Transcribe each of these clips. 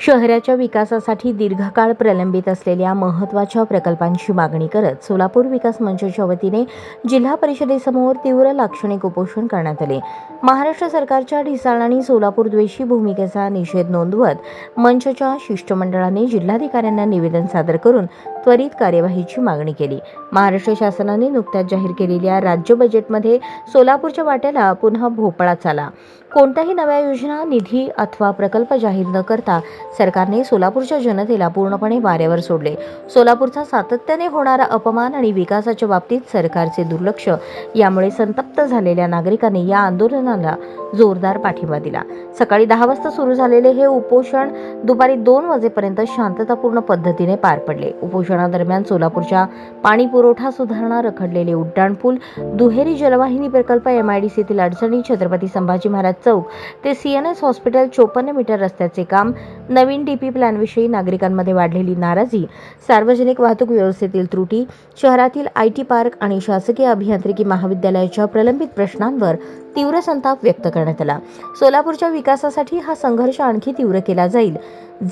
शहराच्या विकासासाठी दीर्घकाळ प्रलंबित असलेल्या महत्त्वाच्या प्रकल्पांची मागणी करत सोलापूर विकास मंचच्या वतीने जिल्हा परिषदेसमोर तीव्र लाक्षणिक उपोषण करण्यात आले. महाराष्ट्र सरकारच्या ढिसाळ आणि सोलापूर द्वेषी भूमिकेचा निषेध नोंदवत मंचच्या शिष्टमंडळाने जिल्हाधिकाऱ्यांना निवेदन सादर करून त्वरित कार्यवाहीची मागणी केली. महाराष्ट्र शासनाने नुकत्याच जाहीर केलेल्या राज्य बजेटमध्ये सोलापूरच्या वाट्याला पुन्हा भोपळाच आला कोणत्याही नव्या योजना निधी अथवा प्रकल्प जाहीर न करता सरकारने सोलापूरच्या जनतेला पूर्णपणे वाऱ्यावर सोडले. सोलापूरचा सातत्याने होणारा अपमान आणि विकासाच्या बाबतीत सरकारचे दुर्लक्ष यामुळे संतप्त झालेल्या नागरिकांनी या आंदोलनाला जोरदार पाठिंबा दिला. सकाळी दहा वाजता सुरू झालेले हे उपोषण दुपारी दोन वाजेपर्यंत शांततापूर्ण पद्धतीने पार पडले. उपोषणादरम्यान सोलापूरच्या पाणी पुरवठा सुधारणा रखडलेले उड्डाणपूल दुहेरी जलवाहिनी प्रकल्प एमआयडीसीतील अडचणी छत्रपती संभाजी महाराज चौक. ते सी एन एस हॉस्पिटल चोपन्न मीटर रस्त्याचे काम. नवीन डीपी प्लॅनविषयी नागरिकांमध्ये वाढलेली नाराजी. सार्वजनिक वाहतूक व्यवस्थेतील त्रुटी. शहरातील आय टी पार्क आणि शासकीय अभियांत्रिकी महाविद्यालयाच्या प्रलंबित प्रश्नांवर तीव्र संताप व्यक्त करण्यात आला. सोलापूरच्या विकासासाठी हा संघर्ष आणखी तीव्र केला जाईल.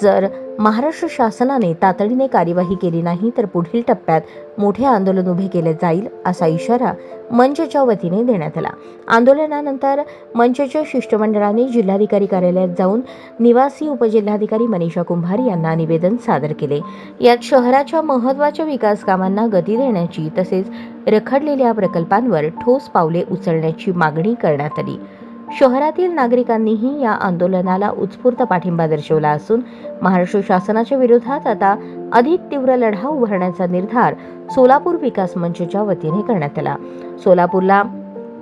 जर महाराष्ट्र शासनाने तातडीने कार्यवाही केली नाही तर पुढील टप्प्यात मोठे आंदोलन उभे केले जाईल असा इशारा मंचच्या वतीने देण्यात आला. आंदोलनानंतर मंचच्या शिष्टमंडळाने जिल्हाधिकारी कार्यालयात जाऊन निवासी उपजिल्हाधिकारी मनीषा कुंभार यांना निवेदन सादर केले. यात शहराच्या महत्त्वाच्या विकास कामांना गती देण्याची तसेच रखडलेल्या प्रकल्पांवर ठोस पावले उचलण्याची मागणी करण्यात आली. शहरातील नागरिकांनीही या आंदोलनाला उत्स्फूर्त पाठिंबा दर्शवला असून महाराष्ट्र शासनाच्या विरोधात आता अधिक तीव्र लढा उभारण्याचा निर्धार सोलापूर विकास मंचच्या वतीने करण्यात आला. सोलापूरला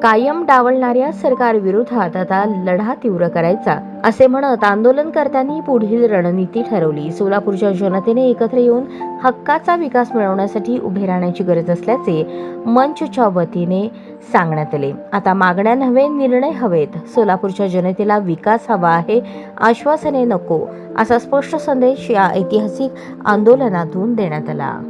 कायम डावलणाऱ्या सरकारविरोधात आता लढा तीव्र करायचा असे म्हणत आंदोलनकर्त्यांनी पुढील रणनीती ठरवली. सोलापूरच्या जनतेने एकत्र येऊन हक्काचा विकास मिळवण्यासाठी उभे राहण्याची गरज असल्याचे मंचच्या वतीने सांगण्यात आले. आता मागण्या नव्हे निर्णय हवेत. सोलापूरच्या जनतेला विकास हवा आहे आश्वासने नको असा स्पष्ट संदेश या ऐतिहासिक आंदोलनातून देण्यात आला.